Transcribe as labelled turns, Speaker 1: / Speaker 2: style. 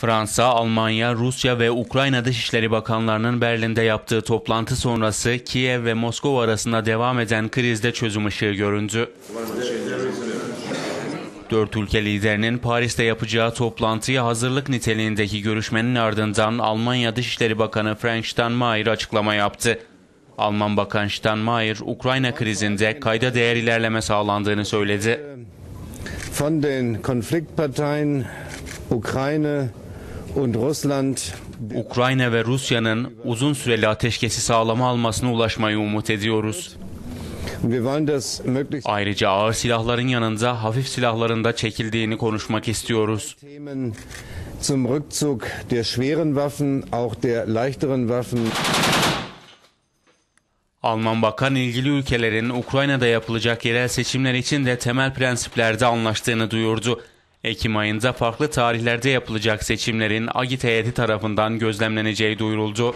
Speaker 1: Fransa, Almanya, Rusya ve Ukrayna Dışişleri Bakanlarının Berlin'de yaptığı toplantı sonrası Kiev ve Moskova arasında devam eden krizde çözüm ışığı göründü. Dört ülke liderinin Paris'te yapacağı toplantıya hazırlık niteliğindeki görüşmenin ardından Almanya Dışişleri Bakanı Frank Steinmeier açıklama yaptı. Alman Bakan Steinmeier, Ukrayna krizinde kayda değer ilerleme sağlandığını söyledi.
Speaker 2: von den Konfliktparteien Russland
Speaker 1: Ukrayna ve Rusya'nın uzun süreli ateşkesi sağlama almasına ulaşmayı umut ediyoruz. Ayrıca ağır silahların yanında hafif silahların da çekildiğini konuşmak istiyoruz.
Speaker 2: Zum Rückzug der schweren Waffen, auch der leichteren Waffen.
Speaker 1: Alman Bakan ilgili ülkelerin Ukrayna'da yapılacak yerel seçimler için de temel prensiplerde anlaştığını duyurdu. Ekim ayında farklı tarihlerde yapılacak seçimlerin heyeti tarafından gözlemleneceği duyuruldu.